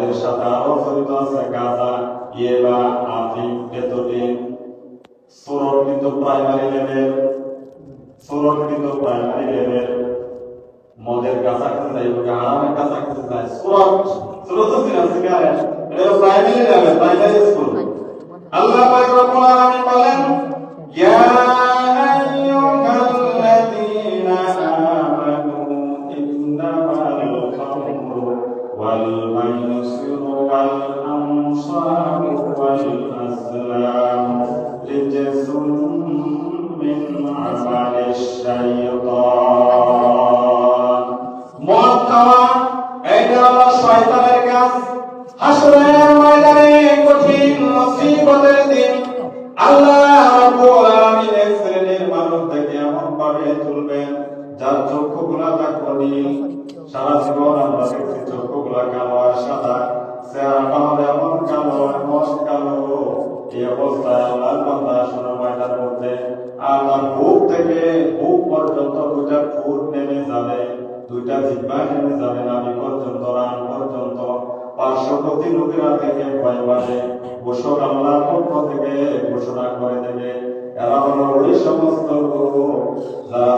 মদের সাথে আরও জড়িত আছে গাঁজা ইয়েবা আফিম বেতডিন সোরট কিন্তু প্রাইমারি লেভেল সোরট প্রাইমারি লেভেল মদের কাছাকাছি যাইব হারামের কাছাকাছি যাই সোরট সোরট দিন সিগারেট এটা প্রাইমারি লেভেল প্রাইমারি স্কুল আল্লাহ আনসারু ওয়াল আসলাম রিজসুম মিন আমালিশ শাইতান মদ খাওয়া এটা হলো শয়তানের কাজ হাসরের ময়দানে কঠিন মুসিবতের দিন আল্লাহ রাব্বুল আলামিন শ্রেণির মানুষ থেকে এমন ভাবে তুলবেন যার চক্ষুগুলা থাকল মস্ত কামড় এই অবস্থায় আল্লাহর বান্দা সোনা ময়দার আল্লাহর বুক থেকে বুক পর্যন্ত দুইটা ফুট নেমে যাবে, দুইটা জিব্বা নেমে যাবে নাভি পর্যন্ত রান পর্যন্ত। পার্শ্ববর্তী লোকেরা থেকে ভয় পাবে ঘোষক আল্লাহর পক্ষ থেকে, ঘোষণা করে দেবে। এরা হলো ওই সমস্ত যারা